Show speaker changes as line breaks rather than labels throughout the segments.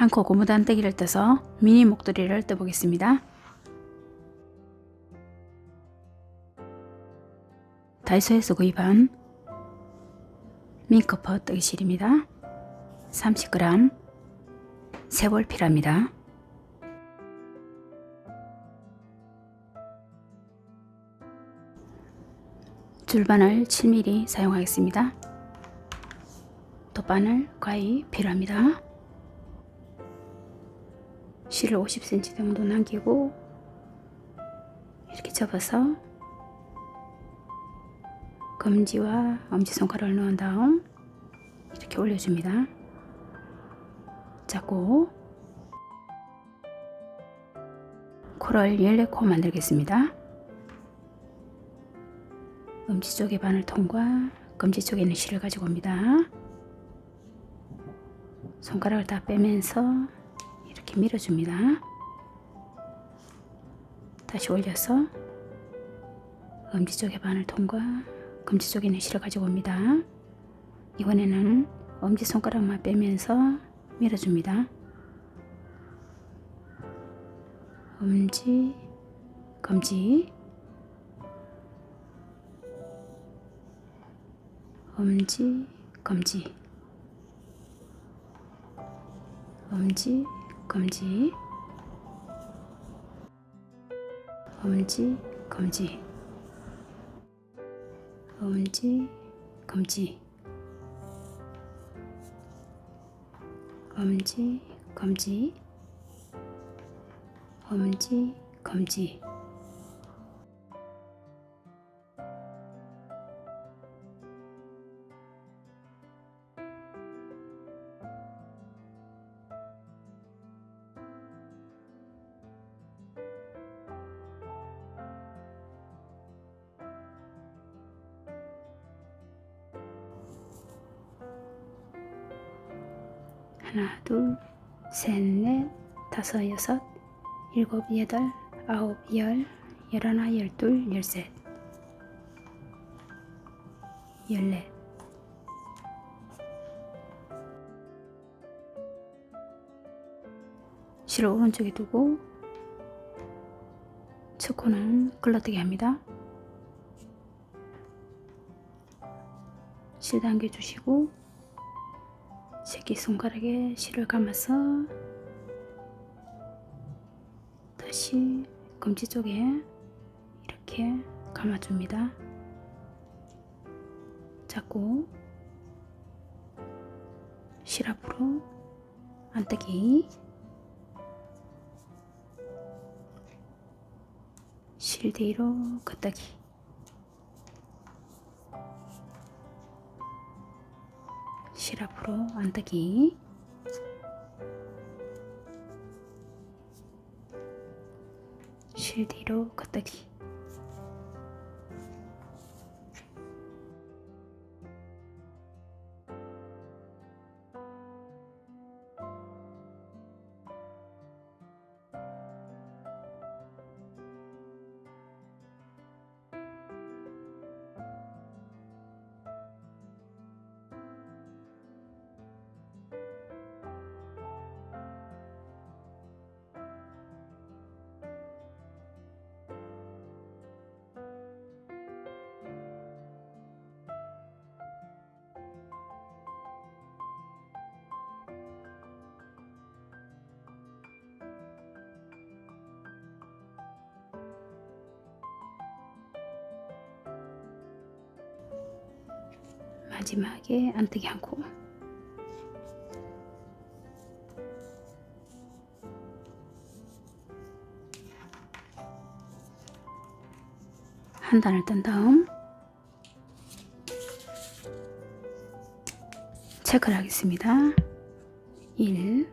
한 코 고무 단대기를 떠서 미니 목도리를 떠보겠습니다. 다이소에서 구입한 밍커퍼 뜨기실입니다. 30g 세볼 필요합니다. 줄바늘 7mm 사용하겠습니다. 돗바늘 과히 필요합니다. 실을 50cm 정도 남기고 이렇게 접어서 검지와 엄지손가락을 넣은 다음 이렇게 올려줍니다. 잡고 코를 14코 만들겠습니다. 엄지 쪽의 바늘 통과 검지 쪽에 있는 실을 가지고 옵니다. 손가락을 다 빼면서 이렇게 밀어줍니다. 다시 올려서 엄지 쪽의 바늘 통과 검지 쪽에 있는 실을 가지고 옵니다. 이번에는 엄지 손가락만 빼면서 밀어줍니다. 엄지, 검지, 엄지, 검지, 엄지, 검지, 엄지, 검지, 엄지, 검지, 엄지, 검지, 엄지, 검지. 하나, 둘, 셋, 넷, 다섯, 여섯, 일곱, 여덟, 아홉, 열, 열하나, 열둘, 열셋, 열넷. 실을 오른쪽에 두고 첫 코는 글러뜨기 합니다. 실 당겨주시고 새끼 손가락에 실을 감아서 다시 검지 쪽에 이렇게 감아줍니다. 잡고 실 앞으로 안뜨기 실 뒤로 걷다기 실 앞으로 안뜨기. 실 뒤로 걷다기 마지막에 안뜨기 한 코. 한 단을 뜬 다음 체크를 하겠습니다. 1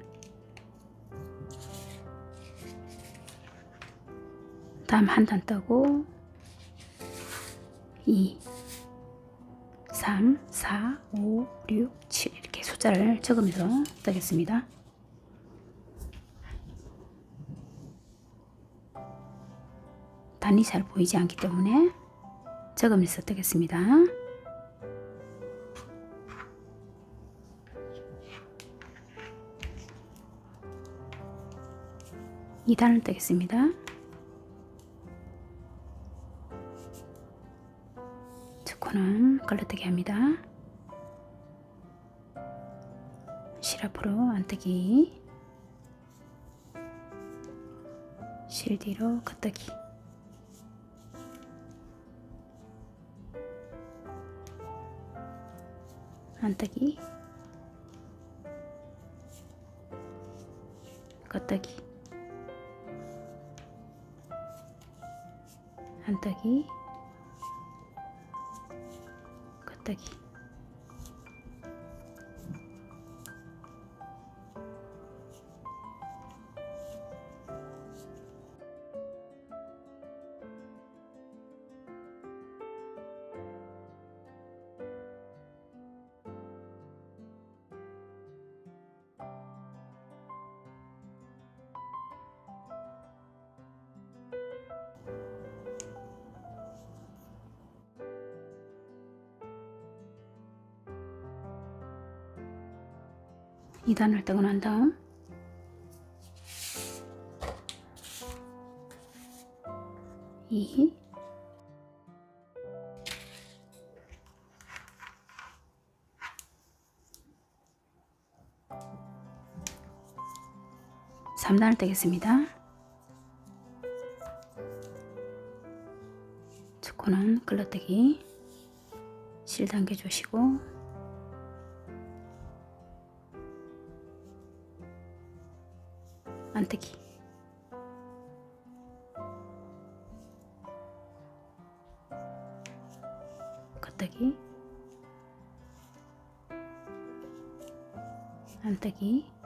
다음 한 단 뜨고 2 3, 4, 5, 6, 7 이렇게 숫자를 적으면서 뜨겠습니다. 단이 잘 보이지 않기 때문에 적으면서 뜨겠습니다. 2단을 뜨겠습니다. 첫 코는 걸러뜨기 합니다. 실 앞으로 안뜨기. 실 뒤로 겉뜨기. 안뜨기. 겉뜨기. 안뜨기 ったき。 2단을 뜨고난 다음 이 3단을 뜨겠습니다. 첫코는 끌러뜨기 7단계 주시고 안뜨기. 겉뜨기 안뜨기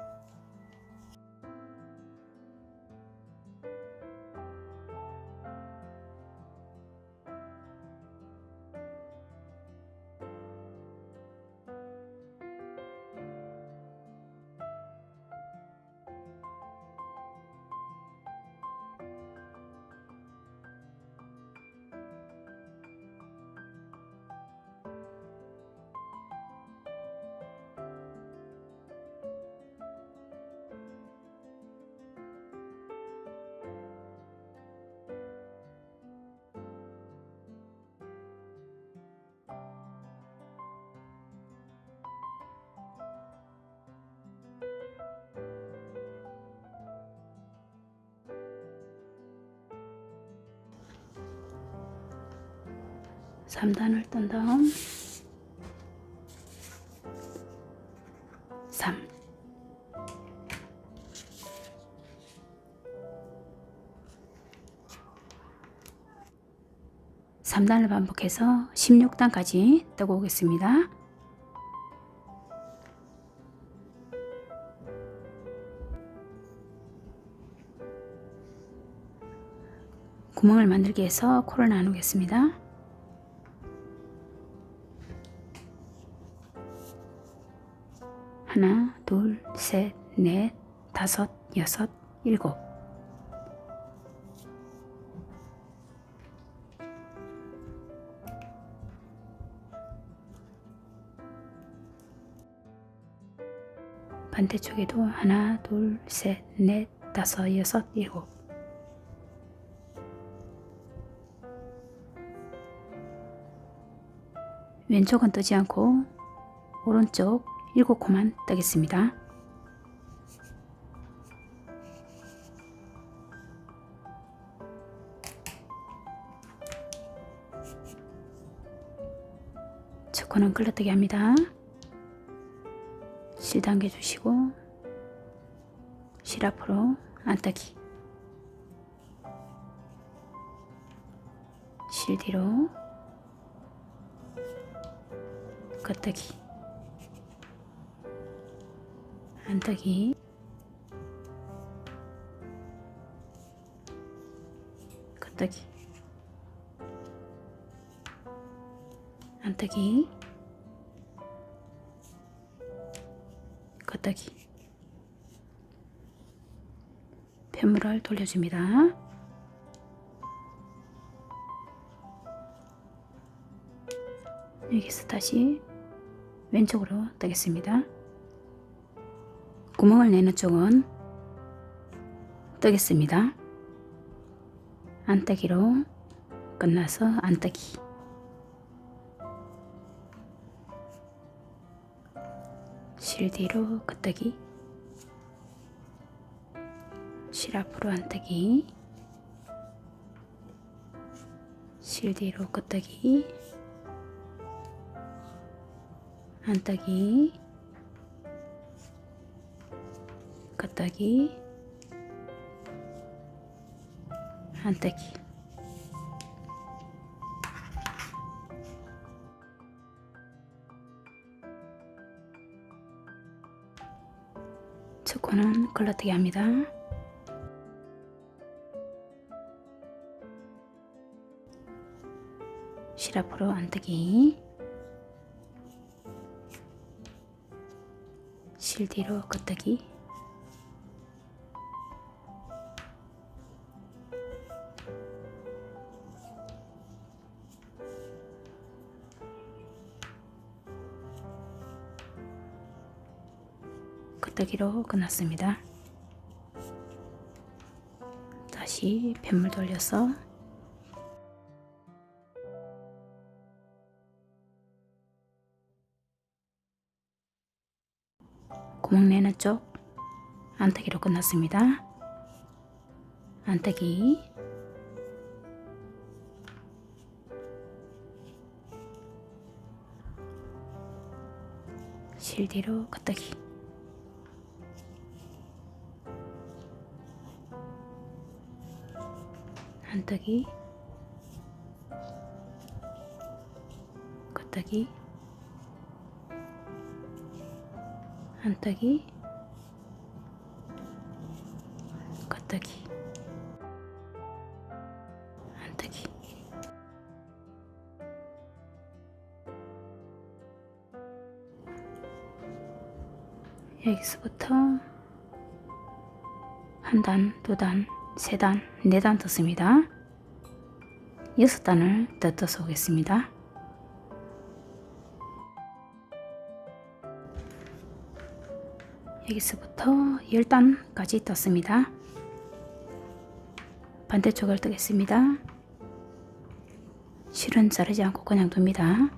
삼단을 뜬 다음 3 3단을 반복해서 16단까지 뜨고 오겠습니다. 구멍을 만들기 위해서 코를 나누겠습니다. 하나, 둘, 셋, 넷, 다섯, 여섯, 일곱. 반대쪽에도 하나, 둘, 셋, 넷, 다섯, 여섯, 일곱. 왼쪽은 뜨지 않고 오른쪽 일곱 코만 뜨겠습니다. 첫 코는 끌어뜨기 합니다. 실 당겨 주시고 실 앞으로 안뜨기 실 뒤로 겉뜨기 안뜨기 겉뜨기 안뜨기 겉뜨기 펜물을 돌려줍니다. 여기서 다시 왼쪽으로 뜨겠습니다. 구멍을 내는 쪽은 뜨겠습니다. 안뜨기로 끝나서 안뜨기. 실 뒤로 끄뜨기. 실 앞으로 안뜨기. 실 뒤로 끄뜨기. 안뜨기 끄뜨기. 안뜨기. 첫 코는 걸러뜨기 합니다. 실 앞으로 안뜨기. 실 뒤로 끄뜨기 뜨기로 끝났습니다. 다시 펜물 돌려서 구멍 내는 쪽 안뜨기로 끝났습니다. 안뜨기 실 뒤로 끄뜨기 안뜨기 끄뜨기 안뜨기 끄뜨기 안뜨기 여기서부터 한 단, 두 단, 세 단, 네단 떴습니다. 여섯 단을 더 떠서 오겠습니다. 여기서부터 10단까지 떴습니다. 반대쪽을 뜨겠습니다. 실은 자르지 않고 그냥 둡니다.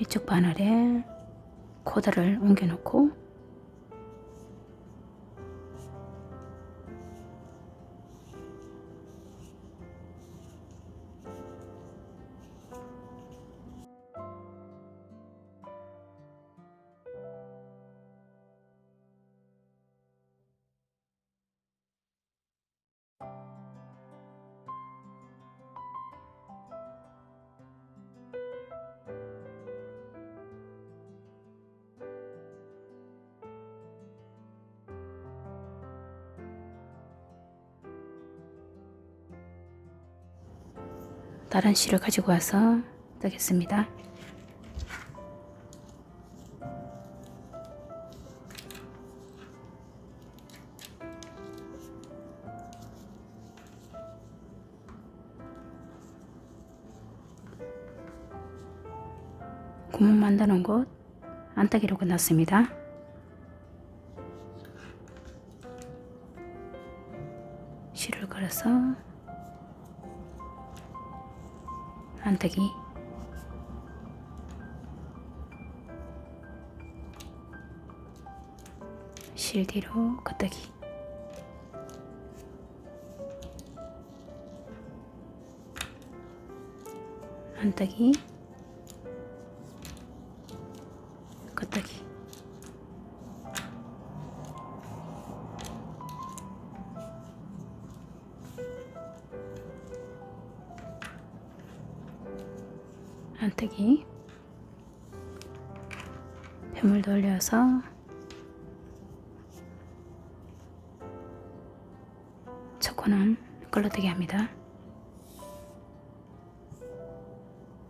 이쪽 바늘에 코드를 옮겨 놓고 다른 실을 가지고 와서 뜨겠습니다. 구멍 만드는 곳 안뜨기로 끝났습니다. 실을 걸어서 안뜨기 실 뒤로 끄뜨기. 안뜨기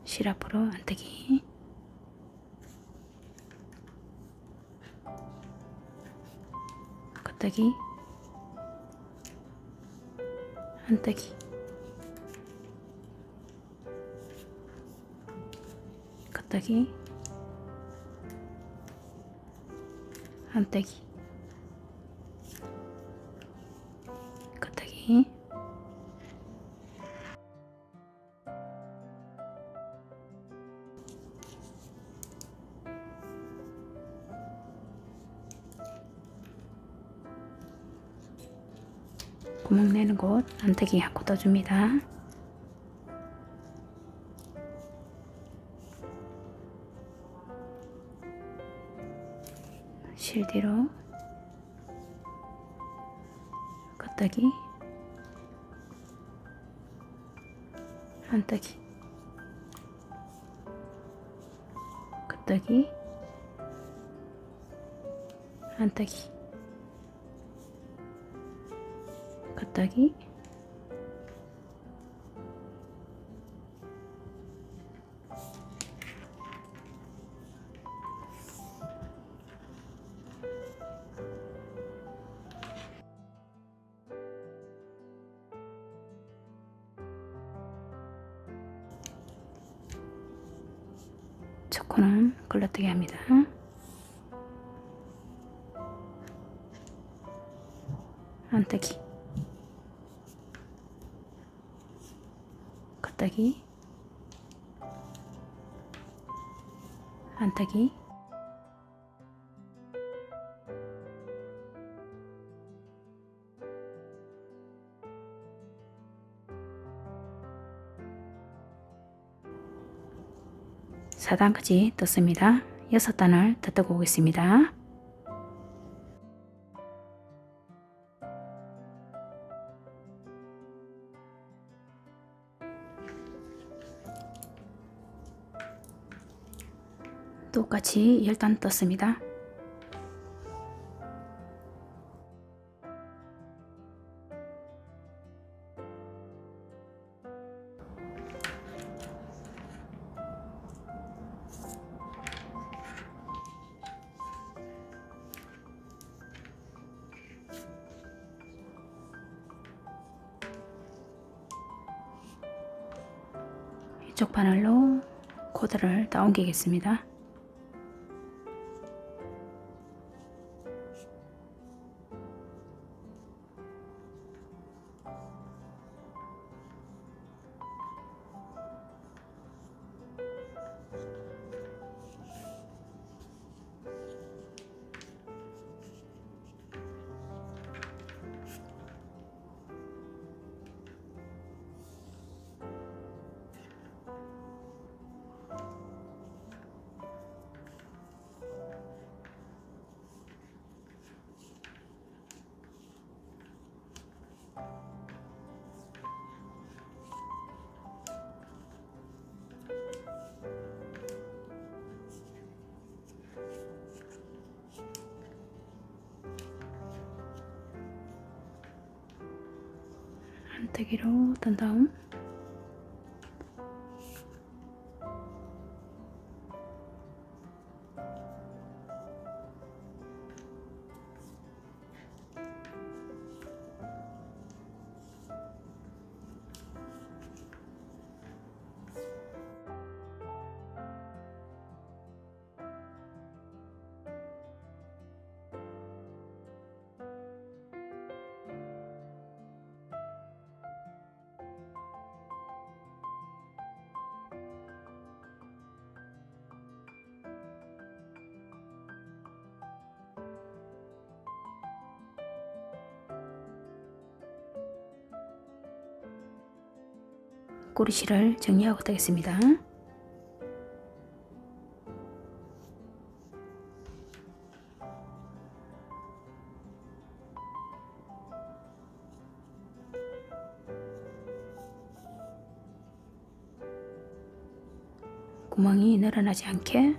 실 앞으로 안뜨기. 겉뜨기 안뜨기. 겉뜨기 한떼기. 겉대기 코 떠줍니다. 실 뒤로 겉다기 안뜨기 겉다기 안뜨기 겉다기 초코는 걸러뜨기 합니다. 안뜨기. 겉다기. 안뜨기 사단까지 떴습니다. 여섯 단을 더 뜨고 오겠습니다. 똑같이 10단 떴습니다. 코드를 다 옮기겠습니다. 한뜨기로 뜬 다음 꼬리실을 정리하고 뜨겠습니다. 구멍이 늘어나지 않게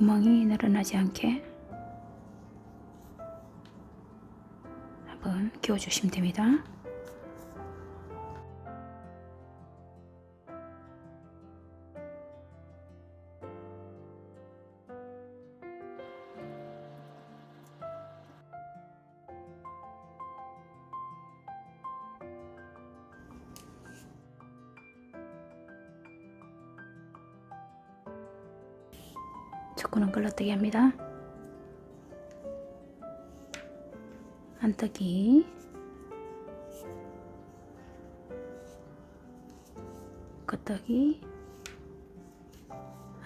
구멍이 늘어나지 않게 한번 끼워주시면 됩니다. 걸러뜨기 합니다. 안뜨기. 겉뜨기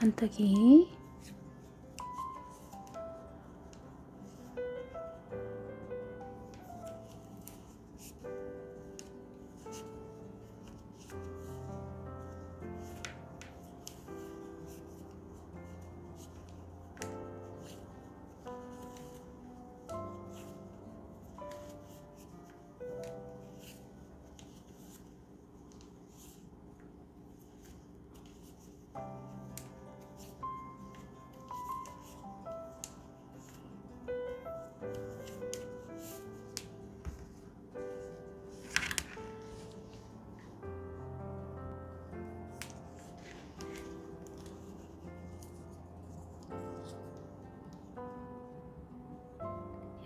안뜨기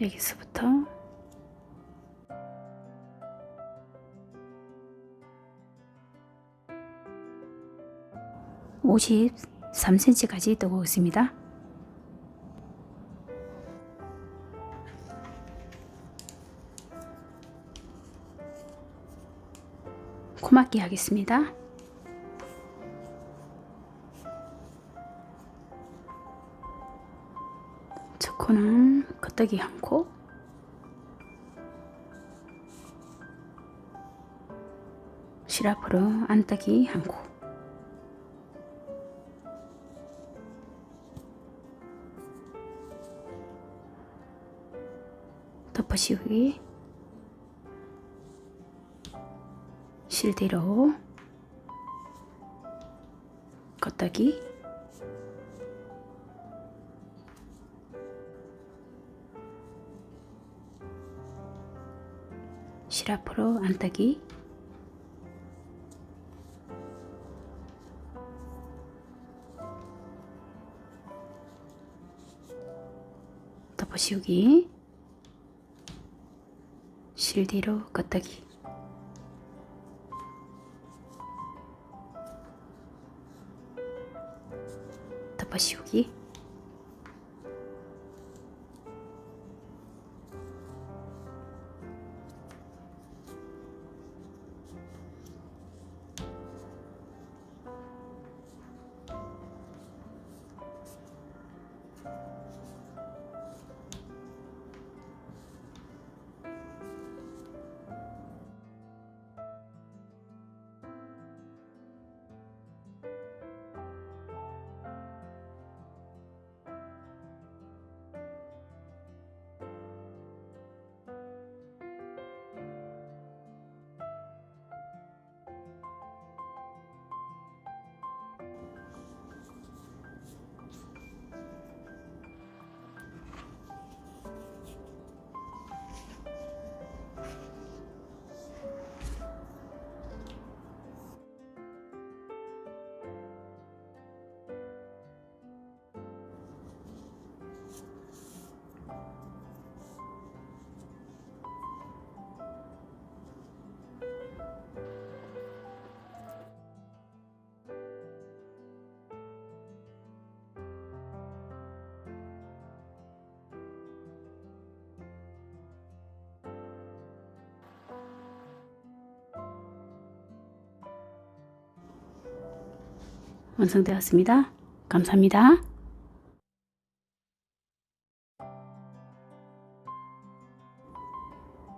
여기서부터 오십삼 cm까지 뜨고 있습니다. 코막기 하겠습니다. 첫 코는 코, 시라프로 안떡이 한 코, 덮어씌우기, 실대로 겉떡 이, 시라프로 안떡이 덮어씌우기. 실디로 겉떡이 덮어씌우기 완성되었습니다. 감사합니다.